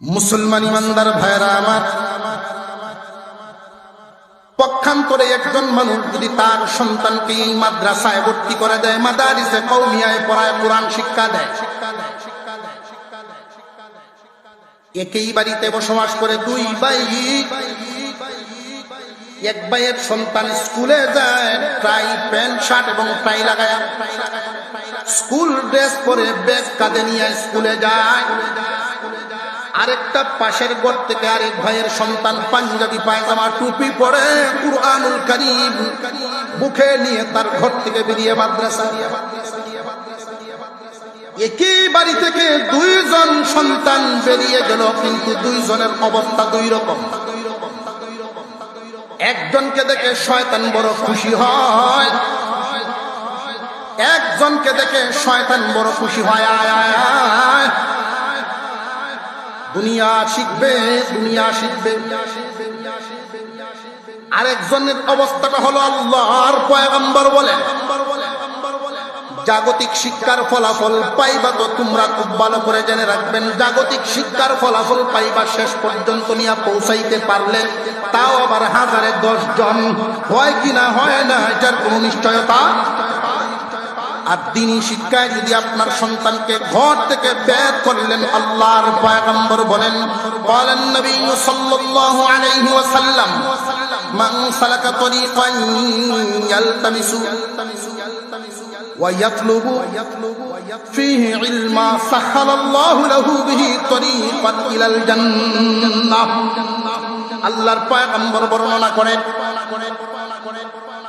মুসলমান ইমানদার ভাইরা আমার, পক্ষান্তরে একজন মানুষ যদি তার সন্তানকে এই মাদ্রাসায় ভর্তি করে দেয়, মাদারিসে কৌমিয়ায় পড়ায়, কোরআন শিক্ষা দেয়, একই বাড়িতে বসবাস করে দুই ভাই, এক ভাইয়ের সন্তান স্কুলে যায় টাই প্যান্ট, শার্ট এবং টাই লাগায়, স্কুল ড্রেস পরে ব্যাগ কাঁধে নিয়ে স্কুলে যায় আরেকটা পাশের ঘর থেকে আরেক ভাইয়ের সন্তান পাঞ্জাবি পায়জামা টুপি পরে কুরআনুল করিম বুকে নিয়ে তার ঘর থেকে বেরিয়ে মাদ্রাসা। একই বাড়ি থেকে দুইজন সন্তান বেরিয়ে গেল, কিন্তু দুইজনের অবস্থা দুই রকম। একজনকে দেখে শয়তান বড় খুশি হয়, একজনকে দেখে শয়তান বড় খুশি হয়, আয় আয় আয়। দুনিয়া শিখবে দুনিয়া শিখবে। আরেকজনের অবস্থাটা হলো আল্লাহর পয়গম্বর বলে। জাগতিক শিক্ষার ফলাফল পাইবা তো তোমরা খুব ভালো করে জেনে রাখবেন, জাগতিক শিক্ষার ফলাফল পাইবা শেষ পর্যন্ত নিয়ে পৌঁছাইতে পারলে তাও আবার হাজারে দশ জন হয় কিনা হয় না, এটার কোনো নিশ্চয়তা আর দিনই শিক্ষায় যদি আপনার সন্তানকে ঘর থেকে বের করলেন আল্লাহর পয়গম্বর বলেন বলেন নবী সাল্লাল্লাহু আলাইহি ওয়াসাল্লাম মান সালাকা তরিকান ইয়ালতামিসু ويطلب فيه علما سهل الله له به طريقا إلى الجنة আল্লাহর পয়গম্বর বর্ণনা করেন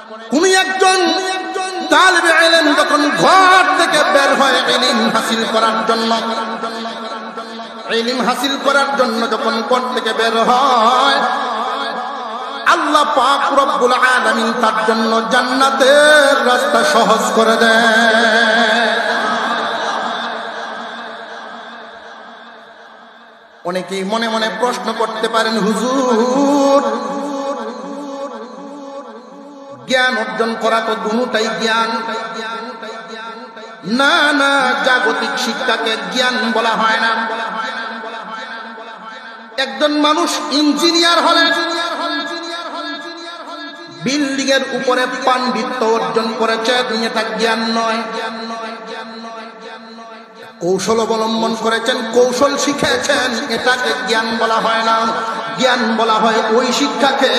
কোন একজন তালিবে ইলম যখন ঘর থেকে বের হয় ইলম হাসিল করার জন্য। ইলম হাসিল করার জন্য যখন ঘর থেকে বের হয়, আল্লাহ পাক রব্বুল আলামিন তার জন্য জান্নাতের রাস্তা সহজ করে দেয় অনেকেই মনে মনে প্রশ্ন করতে পারেন, হুজুর জ্ঞান অর্জন করা তো দুটাই জ্ঞান। না না, জাগতিক শিক্ষাকে জ্ঞান বলা হয় না। একজন মানুষ ইঞ্জিনিয়ার হলে বিল্ডিং এর উপরে পাণ্ডিত্য অর্জন করেছে এটা জ্ঞান নয়। কৌশল অবলম্বন করেছেন, কৌশল শিখেছেন, এটাকে জ্ঞান বলা হয় না। জ্ঞান বলা হয়, ওই শিক্ষাকে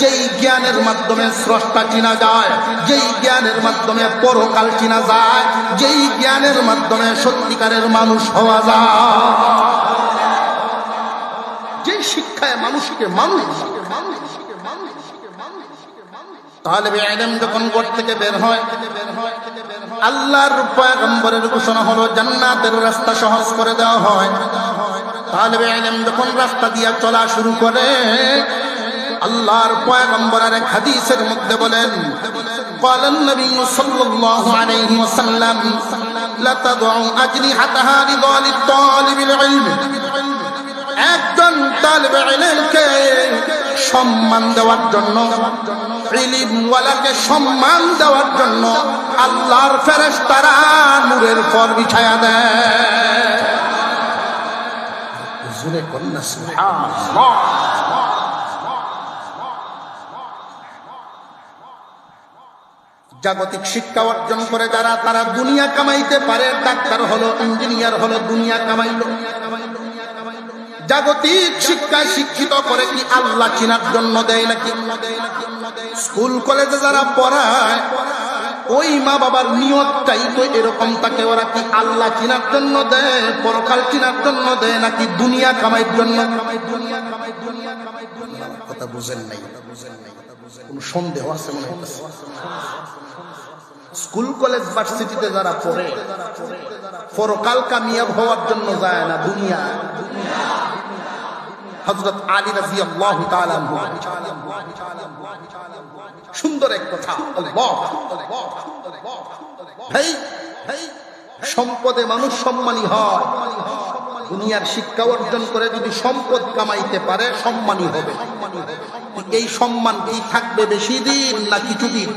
যেই জ্ঞানের মাধ্যমে স্রষ্টা চিনা যায়, যেই জ্ঞানের মাধ্যমে পরকাল চিনা যায়, যেই জ্ঞানের মাধ্যমে সত্যিকারের মানুষ হওয়া যায়। যে শিক্ষায় মানুষকে মানুষ তাহলে যখন থেকে বের হয়, আল্লাহর পয়গম্বরের ঘোষণা হলো, জান্নাতের রাস্তা সহজ করে দেওয়া হয়। তাহলে বেআইলেম যখন রাস্তা দিয়া চলা শুরু করে আল্লাহর পয়গম্বর আর এক হাদিসের মধ্যে বলেন قال النبي صلى الله عليه وسلم لا تضع أجنحتها لضال الطالب العلم একজন তালিবে ইলমকে সম্মান দেওয়ার জন্য ইলিমওয়ালাকে সম্মান দেওয়ার জন্য আল্লাহর ফেরেশতারা নূরের পর বিছায়া দেয় জুরে কন্যা জাগতিক শিক্ষা অর্জন করে যারা তারা দুনিয়া কামাইতে পারে ডাক্তার হলো ইঞ্জিনিয়ার হলো দুনিয়া কামাইলো জাগতিক শিক্ষায় শিক্ষিত করে কি আল্লাহ চিনার জন্য দেয় নাকি স্কুল কলেজে যারা পড়ায় ওই মা বাবার নিয়তটাই তো এরকম, তাকে ওরা কি আল্লাহ চিনার জন্য দেয়, পরকাল চিনার জন্য দেয়, নাকি দুনিয়া কামাইয়ের জন্য? কথা বুঝেন নাই। কোন সন্দেহ আছে মনে স্কুল, কলেজ, ভার্সিটিতে যারা পড়ে, পরকাল কামিয়াব হওয়ার জন্য যায় না, দুনিয়া। হজরত আলী রাজি আল্লাহ সুন্দর এক কথা সম্পদে মানুষ সম্মানী হয়। দুনিয়ার শিক্ষা অর্জন করে যদি সম্পদ কামাইতে পারে, সম্মানী হবে। এই সম্মান কি থাকবে বেশি দিন না না না কিছুদিন।